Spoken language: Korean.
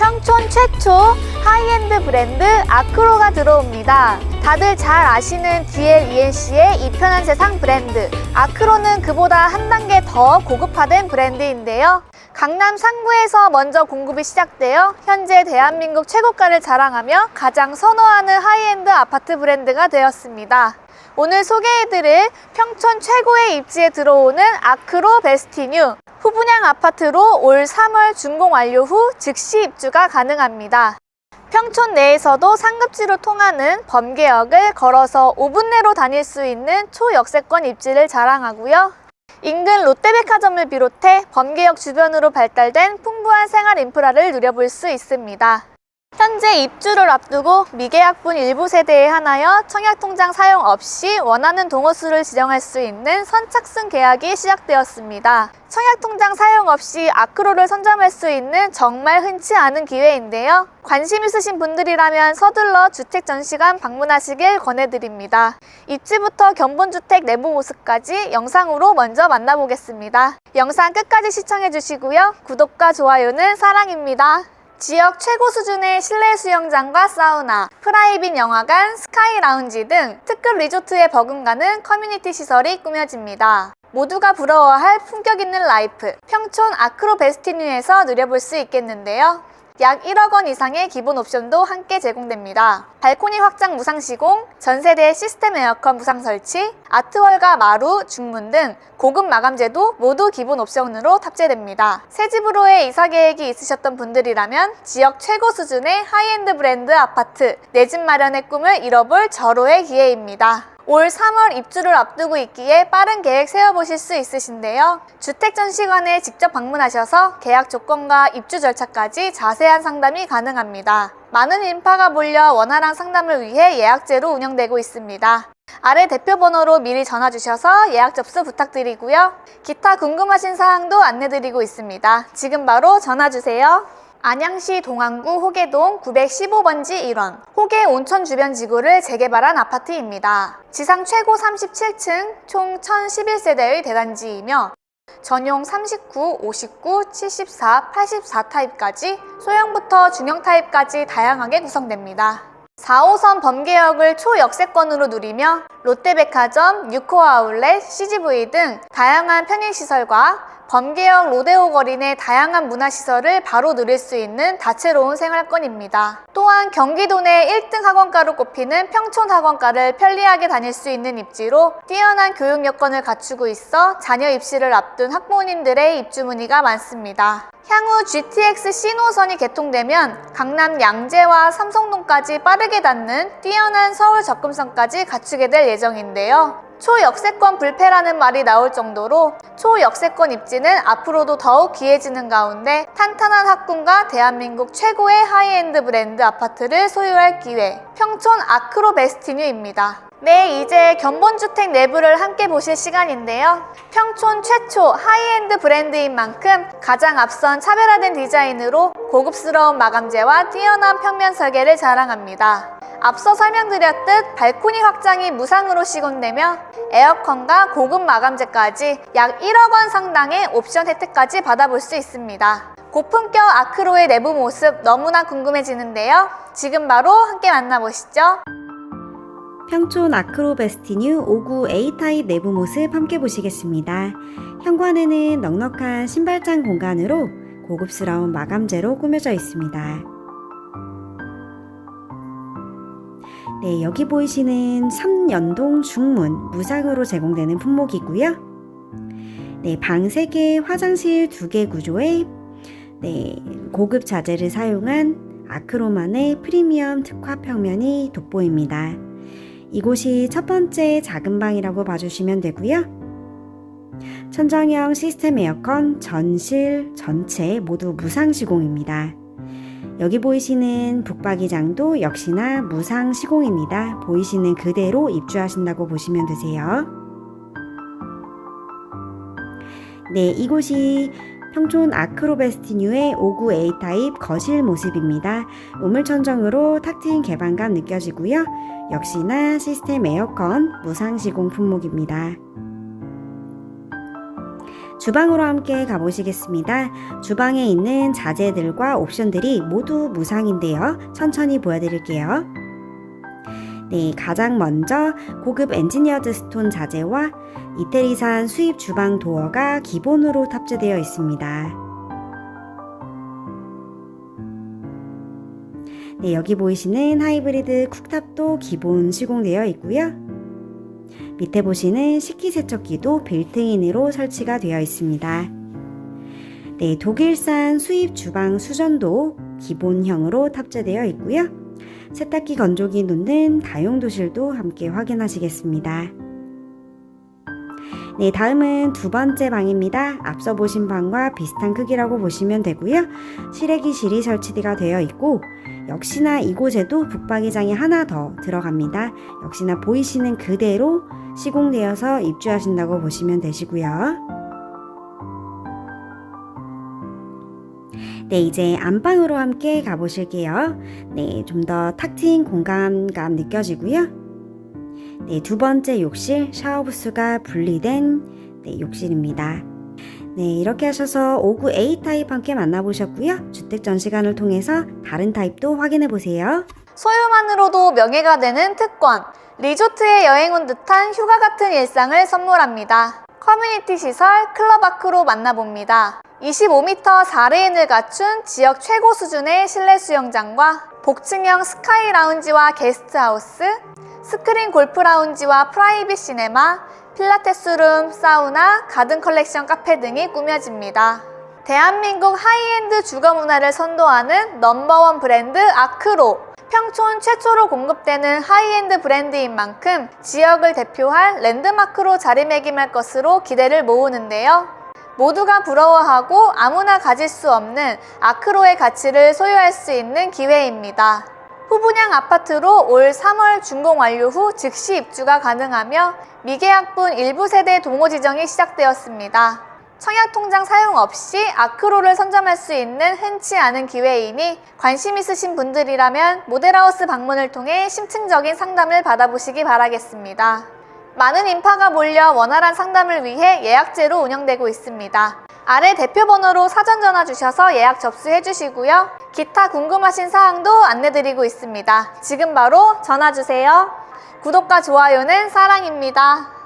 평촌 최초 하이엔드 브랜드 아크로가 들어옵니다. 다들 잘 아시는 DL-ENC의 이편한 세상 브랜드. 아크로는 그보다 한 단계 더 고급화된 브랜드인데요. 강남 상구에서 먼저 공급이 시작되어 현재 대한민국 최고가를 자랑하며 가장 선호하는 하이엔드 아파트 브랜드가 되었습니다. 오늘 소개해드릴 평촌 최고의 입지에 들어오는 아크로 베스티뉴 후분양 아파트로 올 3월 준공 완료 후 즉시 입주가 가능합니다. 평촌 내에서도 상급지로 통하는 범계역을 걸어서 5분 내로 다닐 수 있는 초역세권 입지를 자랑하고요. 인근 롯데백화점을 비롯해 범계역 주변으로 발달된 풍부한 생활 인프라를 누려볼 수 있습니다. 현재 입주를 앞두고 미계약분 일부 세대에 한하여 청약통장 사용 없이 원하는 동호수를 지정할 수 있는 선착순 계약이 시작되었습니다. 청약통장 사용 없이 아크로를 선점할 수 있는 정말 흔치 않은 기회인데요. 관심 있으신 분들이라면 서둘러 주택 전시관 방문하시길 권해드립니다. 입지부터 견본주택 내부 모습까지 영상으로 먼저 만나보겠습니다. 영상 끝까지 시청해주시고요. 구독과 좋아요는 사랑입니다. 지역 최고 수준의 실내 수영장과 사우나, 프라이빗 영화관, 스카이 라운지 등 특급 리조트에 버금가는 커뮤니티 시설이 꾸며집니다. 모두가 부러워할 품격 있는 라이프, 평촌 아크로 베스티뉴에서 누려볼 수 있겠는데요. 약 1억 원 이상의 기본 옵션도 함께 제공됩니다. 발코니 확장 무상 시공, 전세대 시스템 에어컨 무상 설치, 아트월과 마루, 중문 등 고급 마감재도 모두 기본 옵션으로 탑재됩니다. 새 집으로의 이사 계획이 있으셨던 분들이라면 지역 최고 수준의 하이엔드 브랜드 아파트, 내 집 마련의 꿈을 이뤄볼 절호의 기회입니다. 올 3월 입주를 앞두고 있기에 빠른 계획 세워보실 수 있으신데요. 주택 전시관에 직접 방문하셔서 계약 조건과 입주 절차까지 자세한 상담이 가능합니다. 많은 인파가 몰려 원활한 상담을 위해 예약제로 운영되고 있습니다. 아래 대표 번호로 미리 전화 주셔서 예약 접수 부탁드리고요. 기타 궁금하신 사항도 안내드리고 있습니다. 지금 바로 전화 주세요. 안양시 동안구 호계동 915번지 1원 호계 온천 주변 지구를 재개발한 아파트입니다. 지상 최고 37층 총 1011세대의 대단지이며 전용 39, 59, 74, 84 타입까지 소형부터 중형 타입까지 다양하게 구성됩니다. 4호선 범계역을 초역세권으로 누리며 롯데백화점, 유코 아울렛, CGV 등 다양한 편의시설과 범계역 로데오 거리 내 다양한 문화시설을 바로 누릴 수 있는 다채로운 생활권입니다. 또한 경기도 내 1등 학원가로 꼽히는 평촌 학원가를 편리하게 다닐 수 있는 입지로 뛰어난 교육 여건을 갖추고 있어 자녀 입시를 앞둔 학부모님들의 입주 문의가 많습니다. 향후 GTX 신호선이 개통되면 강남 양재와 삼성동까지 빠르게 닿는 뛰어난 서울 접근성까지 갖추게 될 예정인데요. 초역세권 불패라는 말이 나올 정도로 초역세권 입지는 앞으로도 더욱 귀해지는 가운데 탄탄한 학군과 대한민국 최고의 하이엔드 브랜드 아파트를 소유할 기회 평촌 아크로 베스티뉴입니다. 네, 이제 견본주택 내부를 함께 보실 시간인데요. 평촌 최초 하이엔드 브랜드인 만큼 가장 앞선 차별화된 디자인으로 고급스러운 마감재와 뛰어난 평면 설계를 자랑합니다. 앞서 설명드렸듯 발코니 확장이 무상으로 시공되며 에어컨과 고급 마감재까지 약 1억 원 상당의 옵션 혜택까지 받아볼 수 있습니다. 고품격 아크로의 내부 모습 너무나 궁금해지는데요. 지금 바로 함께 만나보시죠. 평촌 아크로 베스티뉴 59 A타입 내부 모습 함께 보시겠습니다. 현관에는 넉넉한 신발장 공간으로 고급스러운 마감재로 꾸며져 있습니다. 네, 여기 보이시는 3연동 중문 무상으로 제공되는 품목이고요. 네, 방 3개, 화장실 2개 구조에 네, 고급 자재를 사용한 아크로만의 프리미엄 특화 평면이 돋보입니다. 이곳이 첫 번째 작은 방이라고 봐주시면 되고요. 천정형 시스템 에어컨 전실 전체 모두 무상 시공입니다. 여기 보이시는 북박이장도 역시나 무상 시공입니다. 보이시는 그대로 입주하신다고 보시면 되세요. 네, 이곳이 평촌 아크로베스티뉴의 59A 타입 거실 모습입니다. 우물천정으로 탁 트인 개방감 느껴지고요. 역시나 시스템 에어컨 무상 시공 품목입니다. 주방으로 함께 가보시겠습니다. 주방에 있는 자재들과 옵션들이 모두 무상인데요. 천천히 보여드릴게요. 네, 가장 먼저 고급 엔지니어드 스톤 자재와 이태리산 수입 주방 도어가 기본으로 탑재되어 있습니다. 네, 여기 보이시는 하이브리드 쿡탑도 기본 시공되어 있고요. 밑에 보시는 식기세척기도 빌트인으로 설치가 되어 있습니다. 네, 독일산 수입 주방 수전도 기본형으로 탑재되어 있고요. 세탁기 건조기 놓는 다용도실도 함께 확인하시겠습니다. 네, 다음은 두 번째 방입니다. 앞서 보신 방과 비슷한 크기라고 보시면 되고요. 실외기실이 설치가 되어 있고 역시나 이곳에도 북박이장이 하나 더 들어갑니다. 역시나 보이시는 그대로 시공되어서 입주하신다고 보시면 되시고요. 네, 이제 안방으로 함께 가보실게요. 네, 좀 더 탁 트인 공간감 느껴지고요. 네, 두 번째 욕실 샤워 부스가 분리된 네, 욕실입니다. 네, 이렇게 하셔서 59 A 타입 함께 만나보셨고요. 주택 전시관을 통해서 다른 타입도 확인해 보세요. 소유만으로도 명예가 되는 특권. 리조트에 여행 온 듯한 휴가 같은 일상을 선물합니다. 커뮤니티 시설 클럽아크로 만나봅니다. 25m 4레인을 갖춘 지역 최고 수준의 실내 수영장과 복층형 스카이 라운지와 게스트하우스, 스크린 골프 라운지와 프라이빗 시네마, 필라테스 룸, 사우나, 가든 컬렉션 카페 등이 꾸며집니다. 대한민국 하이엔드 주거 문화를 선도하는 넘버원 브랜드 아크로. 평촌 최초로 공급되는 하이엔드 브랜드인 만큼 지역을 대표할 랜드마크로 자리매김할 것으로 기대를 모으는데요. 모두가 부러워하고 아무나 가질 수 없는 아크로의 가치를 소유할 수 있는 기회입니다. 후분양 아파트로 올 3월 준공 완료 후 즉시 입주가 가능하며 미계약분 일부 세대 동호 지정이 시작되었습니다. 청약통장 사용 없이 아크로를 선점할 수 있는 흔치 않은 기회이니 관심 있으신 분들이라면 모델하우스 방문을 통해 심층적인 상담을 받아보시기 바라겠습니다. 많은 인파가 몰려 원활한 상담을 위해 예약제로 운영되고 있습니다. 아래 대표 번호로 사전 전화 주셔서 예약 접수해 주시고요. 기타 궁금하신 사항도 안내드리고 있습니다. 지금 바로 전화 주세요. 구독과 좋아요는 사랑입니다.